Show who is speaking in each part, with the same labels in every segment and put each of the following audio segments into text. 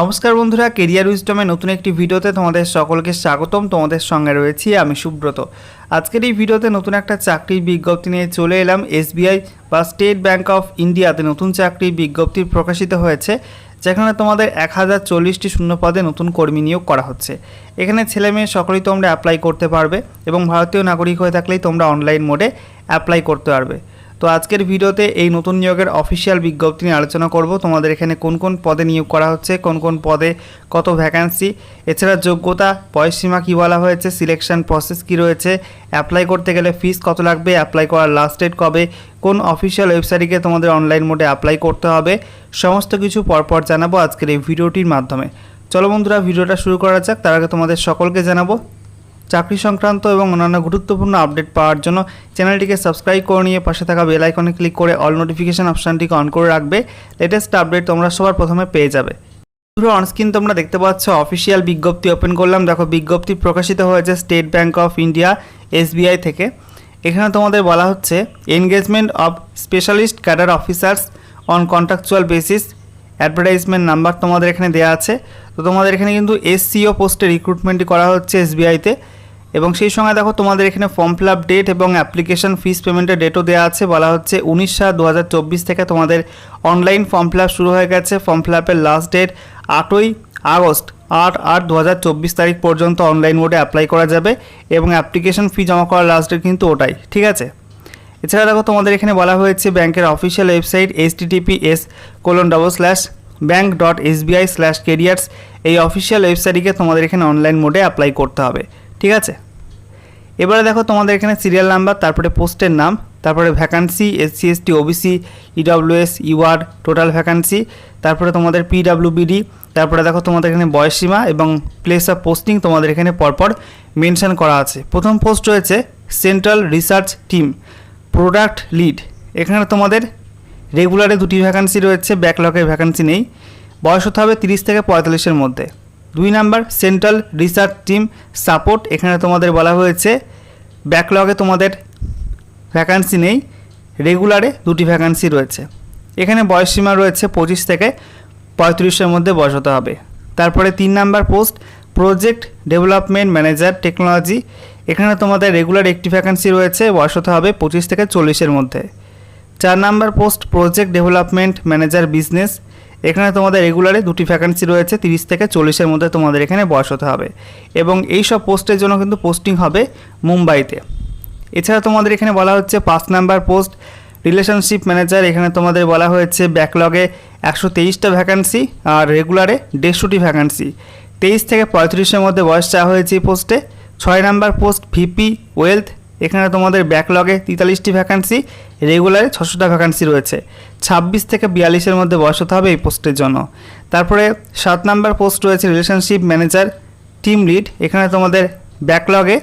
Speaker 1: নমস্কার বন্ধুরা কেরিয়ার উইজডমে নতুন একটি ভিডিওতে তোমাদের সকলকে স্বাগতম। তোমাদের সঙ্গে রয়েছি আমি সুব্রত। আজকের এই ভিডিওতে নতুন একটা চাকরির বিজ্ঞপ্তি নিয়ে চলে এলাম। এসবিআই বা স্টেট ব্যাংক অফ ইন্ডিয়াতে নতুন চাকরির বিজ্ঞপ্তি প্রকাশিত হয়েছে, যেখানে তোমাদের এক হাজার চল্লিশটি পদে নতুন কর্মী নিয়োগ করা হচ্ছে। এখানে ছেলে মেয়ে সকলেই তোমরা অ্যাপ্লাই করতে পারবে এবং ভারতীয় নাগরিক হয়ে থাকলেই তোমরা অনলাইন মোডে অ্যাপ্লাই করতে পারবে। তো আজকের ভিডিওতে এই নতুন নিয়োগের অফিসিয়াল বিজ্ঞপ্তি নিয়ে আলোচনা করব। তোমাদের এখানে কোন কোন পদে নিয়োগ করা হচ্ছে, কোন কোন পদে কত ভ্যাকান্সি এছাড়া যোগ্যতা, বয়সসীমা কী বলা হয়েছে সিলেকশন প্রসেস কী রয়েছে অ্যাপ্লাই করতে গেলে ফিস কত লাগবে অ্যাপ্লাই করার লাস্ট ডেট কবে, কোন অফিসিয়াল ওয়েবসাইটে গিয়ে তোমাদের অনলাইন মোডে অ্যাপ্লাই করতে হবে, সমস্ত কিছু পরপর জানাব আজকের এই ভিডিওটির মাধ্যমে। চলো বন্ধুরা, ভিডিওটা শুরু করা যাক, তার আগে তোমাদের সকলকে জানাব চাকরি সংক্রান্ত এবং অন্যান্য গুরুত্বপূর্ণ আপডেট পাওয়ার জন্য চ্যানেলটিকে সাবস্ক্রাইব করে নিয়ে পাশে থাকা বেল আইকনে ক্লিক করে অল নোটিফিকেশন অপশানটিকে অন করে রাখবে। লেটেস্ট আপডেট তোমরা সবার প্রথমে পেয়ে যাবে। পুরো অনস্ক্রিন তোমরা দেখতে পাচ্ছ অফিসিয়াল বিজ্ঞপ্তি ওপেন করলাম। দেখো, বিজ্ঞপ্তি প্রকাশিত হয়েছে State Bank of India SBI থেকে। এখানে তোমাদের বলা হচ্ছে engagement of specialist cadre officers on contractual basis advertisement number তোমাদের এখানে দেওয়া আছে। তো তোমাদের এখানে কিন্তু এসসিও পোস্টে রিক্রুটমেন্টই করা হচ্ছে এসবিআইতে এবং সেই সঙ্গে দেখো তোমাদের এখানে ফর্ম ফিল আপ ডেট এবং অ্যাপ্লিকেশন ফিস পেমেন্টের ডেটও দেওয়া আছে। বলা হচ্ছে উনিশ সাত দু থেকে তোমাদের অনলাইন ফর্ম ফিল আপ শুরু হয়ে গেছে। ফর্ম ফিল আপের লাস্ট ডেট আটই আগস্ট আট আট দু তারিখ পর্যন্ত অনলাইন মোডে অ্যাপ্লাই করা যাবে। এবং অ্যাপ্লিকেশন ফি জমা করার লাস্ট ডেট কিন্তু ওটাই। ঠিক আছে? এছাড়া দেখো তোমাদের এখানে বলা হয়েছে ব্যাংকের official website H TTP S colon double slash bank dot SBI slash careers এই অফিসিয়াল ওয়েবসাইটটিকে তোমাদের এখানে অনলাইন মোডে অ্যাপ্লাই করতে হবে, ঠিক আছে? এবারে দেখো তোমাদের এখানে সিরিয়াল নাম্বার তারপরে পোস্টের নাম, তারপরে vacancy SC ST OBC EWS ইওয়ার্ড total vacancy তারপরে তোমাদের পিডাব্লিউবিডি তারপরে দেখো তোমাদের এখানে বয়সসীমা এবং প্লেস অফ পোস্টিং তোমাদের এখানে পরপর মেনশন করা আছে। প্রথম পোস্ট রয়েছে central research team product lead এখানে তোমাদের রেগুলারে দুটি ভ্যাকান্সি রয়েছে ব্যাকলগের ভ্যাকান্সি নেই। বয়স হতে হবে তিরিশ থেকে পঁয়তাল্লিশের মধ্যে। দুই number central research team support এখানে তোমাদের বলা হয়েছে ব্যাকলগে তোমাদের ভ্যাকান্সি নেই রেগুলারে দুটি ভ্যাকান্সি রয়েছে। এখানে বয়সসীমা রয়েছে পঁচিশ থেকে পঁয়ত্রিশের মধ্যে বয়স হতে হবে। তারপরে তিন number post project development manager technology এখানে তোমাদের রেগুলার একটি ভ্যাকান্সি রয়েছে, বয়স হতে হবে পঁচিশ থেকে চল্লিশের মধ্যে। চার number post project development manager business এখানে তোমাদের রেগুলারে দুটি ভ্যাকান্সি রয়েছে, তিরিশ থেকে চল্লিশের মধ্যে তোমাদের এখানে বয়স হতে হবে। এবং এই সব পোস্টের জন্য কিন্তু পোস্টিং হবে মুম্বাইতে। এছাড়া তোমাদের এখানে বলা হচ্ছে পাঁচ নাম্বার পোস্ট রিলেশনশিপ ম্যানেজার এখানে তোমাদের বলা হয়েছে ব্যাকলগে একশো তেইশটা ভ্যাকান্সি আর রেগুলারে দেড়শোটি ভ্যাকান্সি তেইশ থেকে পঁয়ত্রিশের মধ্যে বয়স চাওয়া হয়েছে এই পোস্টে ছয় নাম্বার পোস্ট, ভিপি ওয়েলথ। এখানে তোমাদের ব্যাকলগে তেতাল্লিশটি ভ্যাকান্সি রেগুলারে ছশোটা ভ্যাকান্সি রয়েছে। ছাব্বিশ থেকে বিয়াল্লিশের মধ্যে বয়স হতে হবে এই পোস্টের জন্য। তারপরে সাত নাম্বার পোস্ট রয়েছে রিলেশনশিপ ম্যানেজার টিম লিড এখানে তোমাদের ব্যাকলগে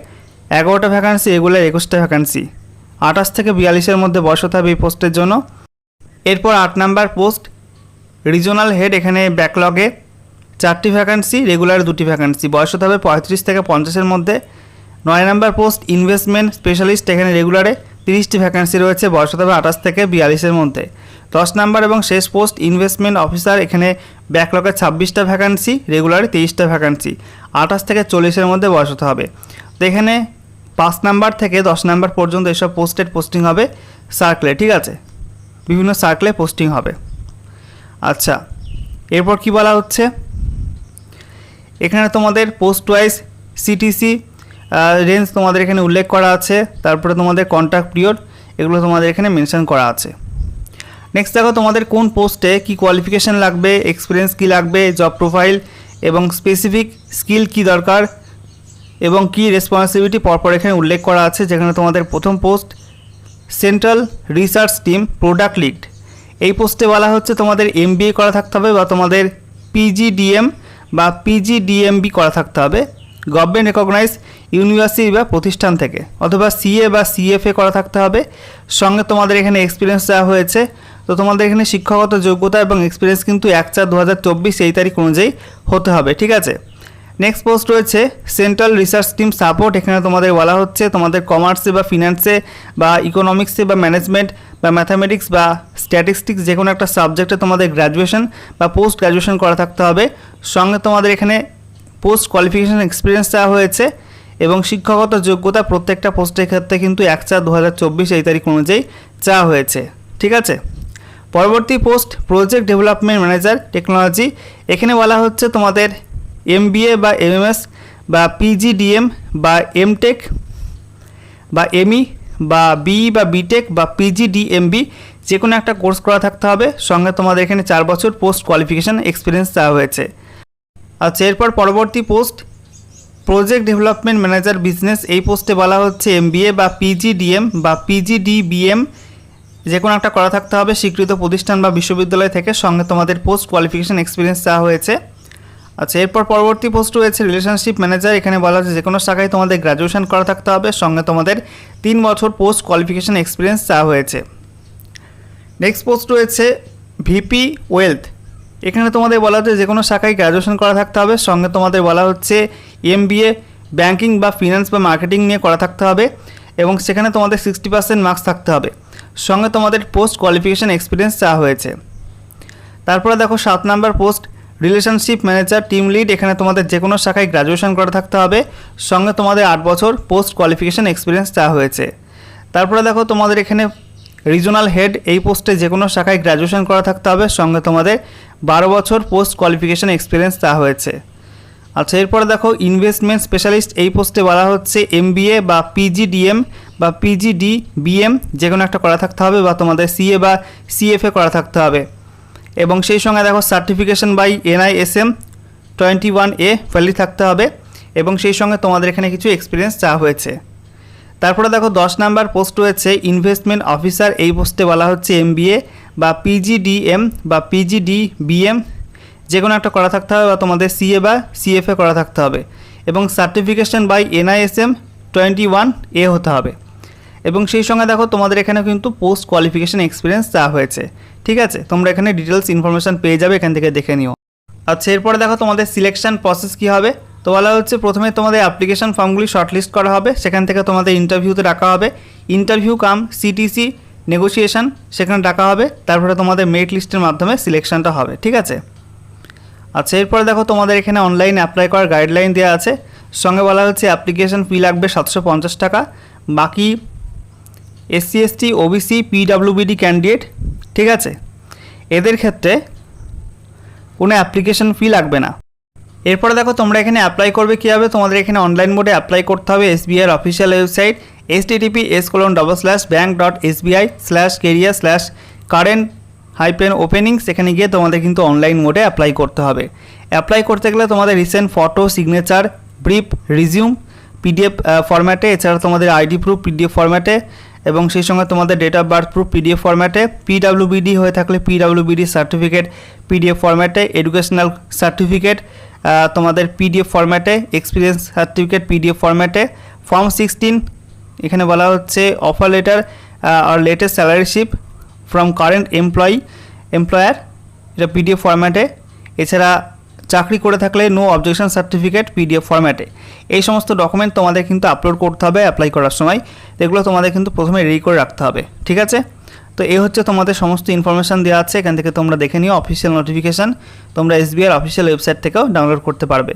Speaker 1: এগারোটা ভ্যাকান্সি রেগুলার একুশটা ভ্যাকান্সি আঠাশ থেকে বিয়াল্লিশের মধ্যে বয়স হতে হবে এই পোস্টের জন্য। এরপর আট নাম্বার পোস্ট রিজনাল হেড এখানে ব্যাকলগে চারটি ভ্যাকান্সি রেগুলার দুটি ভ্যাকান্সি বয়স হতে হবে পঁয়ত্রিশ থেকে পঞ্চাশের মধ্যে। নয় নাম্বার পোস্ট ইনভেস্টমেন্ট স্পেশালিস্ট এখানে রেগুলারে তিরিশটি ভ্যাকান্সি রয়েছে। বয়স হতে হবে আঠাশ থেকে বিয়াল্লিশের মধ্যে। দশ নাম্বার এবং শেষ পোস্ট ইনভেস্টমেন্ট অফিসার এখানে ব্যাকলগে ছাব্বিশটা ভ্যাকান্সি রেগুলারে তেইশটা ভ্যাকান্সি আঠাশ থেকে চল্লিশের মধ্যে বয়স হতে হবে। তো এখানে পাঁচ নাম্বার থেকে দশ নাম্বার পর্যন্ত এসব পোস্টেড পোস্টিং হবে। সার্কেলে ঠিক আছে? বিভিন্ন সার্কেলে পোস্টিং হবে। আচ্ছা এরপর কি বলা হচ্ছে? এখানে তোমাদের পোস্ট ওয়াইজ সিটিসি রেঞ্জ তোমাদের এখানে উল্লেখ করা আছে, তারপরে তোমাদের কন্ট্যাক্ট পিরিয়ড এগুলো তোমাদের এখানে মেনশন করা আছে। নেক্সট দেখো তোমাদের কোন পোস্টে কি কোয়ালিফিকেশান লাগবে এক্সপিরিয়েন্স কি লাগবে জব প্রোফাইল এবং স্পেসিফিক স্কিল কি দরকার, এবং কি রেসপন্সিবিলিটি পরপর এখানে উল্লেখ করা আছে, যেখানে তোমাদের প্রথম post central research team product lead এই পোস্টে বলা হচ্ছে তোমাদের এমবিএ করা থাকতে হবে বা তোমাদের পিজিডিএম বা পিজিডিএমবি করা থাকতে হবে। গভর্নমেন্ট রেকগনাইজ ইউনিভার্সিটি বা প্রতিষ্ঠান থেকে, অথবা সিএ বা সিএফএ করা থাকতে হবে। সঙ্গে তোমাদের এখানে এক্সপিরিয়েন্স দেওয়া হয়েছে। তো তোমাদের এখানে শিক্ষাগত যোগ্যতা এবং এক্সপিরিয়েন্স কিন্তু এক চার দু এই তারিখ অনুযায়ী হতে হবে, ঠিক আছে? নেক্সট পোস্ট রয়েছে সেন্ট্রাল রিসার্চ টিম সাপোর্ট এখানে তোমাদের বলা হচ্ছে তোমাদের কমার্সে বা ফিনান্সে বা ইকোনমিক্সে বা ম্যানেজমেন্ট বা ম্যাথামেটিক্স বা স্ট্যাটিস্টিক্স যে কোনো একটা সাবজেক্টে তোমাদের গ্র্যাজুয়েশন বা পোস্ট গ্র্যাজুয়েশন করা থাকতে হবে। সঙ্গে তোমাদের এখানে পোস্ট কোয়ালিফিকেশান এক্সপিরিয়েন্স দেওয়া হয়েছে এবং শিক্ষাগত যোগ্যতা প্রত্যেকটা পোস্টের ক্ষেত্রে কিন্তু এক চার দু হাজার চব্বিশ এই তারিখ অনুযায়ী চাওয়া হয়েছে। ঠিক আছে? পরবর্তী post project development manager technology এখানে বলা হচ্ছে তোমাদের এমবিএ বা এমএমএস বা পিজিডিএম বা এমটেক বা এমই বা বিই বা বিটেক বা পিজিডিএমবি যে কোনো একটা কোর্স করা থাকতে হবে। সঙ্গে তোমাদের এখানে চার বছর পোস্ট কোয়ালিফিকেশান এক্সপিরিয়েন্স দেওয়া হয়েছে। আচ্ছা এরপর পরবর্তী post project development manager business এই পোস্টে বলা হচ্ছে এমবিএ বা পিজিডিএম বা পিজিডিবিএম যে কোনো একটা করা থাকতে হবে। স্বীকৃত প্রতিষ্ঠান বা বিশ্ববিদ্যালয় থেকে সঙ্গে তোমাদের পোস্ট কোয়ালিফিকেশান এক্সপিরিয়েন্স দেওয়া হয়েছে। আচ্ছা এরপর পরবর্তী পোস্ট রয়েছে রিলেশনশিপ ম্যানেজার এখানে বলা হচ্ছে যে কোনো শাখায় তোমাদের গ্র্যাজুয়েশন করা থাকতে হবে, সঙ্গে তোমাদের তিন বছর পোস্ট কোয়ালিফিকেশান এক্সপিরিয়েন্স চাওয়া হয়েছে। নেক্সট পোস্ট রয়েছে ভিপি ওয়েলথ এখানে তোমাদের বলা হচ্ছে যে কোনো শাখায় গ্র্যাজুয়েশন করা থাকতে হবে, সঙ্গে তোমাদের বলা হচ্ছে এমবিএ ব্যাংকিং বা ফিনান্স বা মার্কেটিং নিয়ে করা থাকতে হবে এবং সেখানে তোমাদের সিক্সটি পার্সেন্ট মার্কস থাকতে হবে। সঙ্গে তোমাদের পোস্ট কোয়ালিফিকেশান এক্সপিরিয়েন্স চাওয়া হয়েছে। তারপরে দেখো সাত number post relationship manager team lead এখানে তোমাদের যে কোনো শাখায় গ্র্যাজুয়েশন করা থাকতে হবে। সঙ্গে তোমাদের আট বছর পোস্ট কোয়ালিফিকেশান এক্সপিরিয়েন্স চাওয়া হয়েছে। তারপরে দেখো তোমাদের এখানে রিজনাল হেড এই পোস্টে যে কোনো শাখায় গ্র্যাজুয়েশন করা থাকতে হবে। সঙ্গে তোমাদের বারো বছর পোস্ট কোয়ালিফিকেশান এক্সপিরিয়েন্স চাওয়া হয়েছে। আচ্ছা এরপরে দেখো ইনভেস্টমেন্ট স্পেশালিস্ট এই পোস্টে বলা হচ্ছে এমবিএ বা পিজিডিএম বা পিজিডি বিএম যে কোনো একটা করা থাকতে হবে বা তোমাদের সিএ বা সিএফএ করা থাকতে হবে। এবং সেই সঙ্গে দেখো certification by NISM twenty one A valid থাকতে হবে এবং সেই সঙ্গে তোমাদের এখানে কিছু এক্সপিরিয়েন্স চাওয়া হয়েছে। তারপরে দেখো দশ নাম্বার পোস্ট রয়েছে ইনভেস্টমেন্ট অফিসার এই পোস্টে বলা হচ্ছে এমবিএ বা পিজিডিএম বা পিজিডি বিএম যে কোনো একটা করা থাকতে হবে বা তোমাদের সিএ বা সিএফএ করা থাকতে হবে। এবং certification by NISM twenty one A হতে হবে। এবং সেই সঙ্গে দেখো তোমাদের এখানে কিন্তু পোস্ট কোয়ালিফিকেশান এক্সপিরিয়েন্স দেওয়া হয়েছে। ঠিক আছে? তোমরা এখানে ডিটেলস ইনফরমেশান পেয়ে যাবে, এখান থেকে দেখে নিও। আচ্ছা এরপরে দেখো তোমাদের সিলেকশন প্রসেস কী হবে? তো বলা হচ্ছে প্রথমে তোমাদের অ্যাপ্লিকেশন ফর্মগুলি শর্টলিস্ট করা হবে, সেখান থেকে তোমাদের ইন্টারভিউতে ডাকা হবে। ইন্টারভিউ কাম সিটিসি নেগোসিয়েশন সেখানে ডাকা হবে। তারপরে তোমাদের মেরিট লিস্টের মাধ্যমে সিলেকশনটা হবে, ঠিক আছে? আচ্ছা এরপরে দেখো তোমাদের এখানে অনলাইন অ্যাপ্লাই করার গাইডলাইন দেওয়া আছে। সঙ্গে বলা হচ্ছে অ্যাপ্লিকেশন ফি লাগবে সাতশো পঞ্চাশ টাকা। বাকি এসসি, এসটি, ওবিসি, পিডাব্লিউবিডি ক্যান্ডিডেট, ঠিক আছে? এদের ক্ষেত্রে কোনো অ্যাপ্লিকেশন ফি লাগবে না। এরপরে দেখো, তোমরা এখানে অ্যাপ্লাই করবে কীভাবে? তোমাদের এখানে অনলাইন মোডে অ্যাপ্লাই করতে হবে এসবিআইয়ের official website S TTP S colon double slash bank dot SBI slash career slash current hyphen opening সেখানে গিয়ে তোমাদের কিন্তু অনলাইন মোডে অ্যাপ্লাই করতে হবে। অ্যাপ্লাই করতে গেলে তোমাদের recent photo signature brief resume PDF ফরম্যাটে এছাড়া তোমাদের আইডি প্রুফ পিডিএফ ফরম্যাটে এবং সেই সঙ্গে তোমাদের date of birth proof PDF ফরম্যাটে পিডাব্লিউবিডি হয়ে থাকলে পিডাব্লিউবিডি সার্টিফিকেট পিডিএফ ফরম্যাটে এডুকেশনাল সার্টিফিকেট তোমাদের পিডিএফ ফরম্যাটে এক্সপিরিয়েন্স সার্টিফিকেট পিডিএফ ফরম্যাটে ফর্ম সিক্সটিন এখানে বলা হচ্ছে offer letter R latest salary slip from current employee employer এটা পিডিএফ ফরম্যাটে এছাড়া চাকরি করে থাকলে নো অবজেকশন সার্টিফিকেট পিডিএফ ফরম্যাটে এই সমস্ত ডকুমেন্ট তোমাদের কিন্তু আপলোড করতে হবে অ্যাপ্লাই করার সময়। এগুলো তোমাদের কিন্তু প্রথমে রেডি করে রাখতে হবে, ঠিক আছে? তো এই হচ্ছে তোমাদের সমস্ত ইনফরমেশান দেওয়া আছে, এখান থেকে তোমরা দেখে নিও অফিসিয়াল নোটিফিকেশান তোমরা এসবিআর অফিসিয়াল ওয়েবসাইট থেকেও ডাউনলোড করতে পারবে।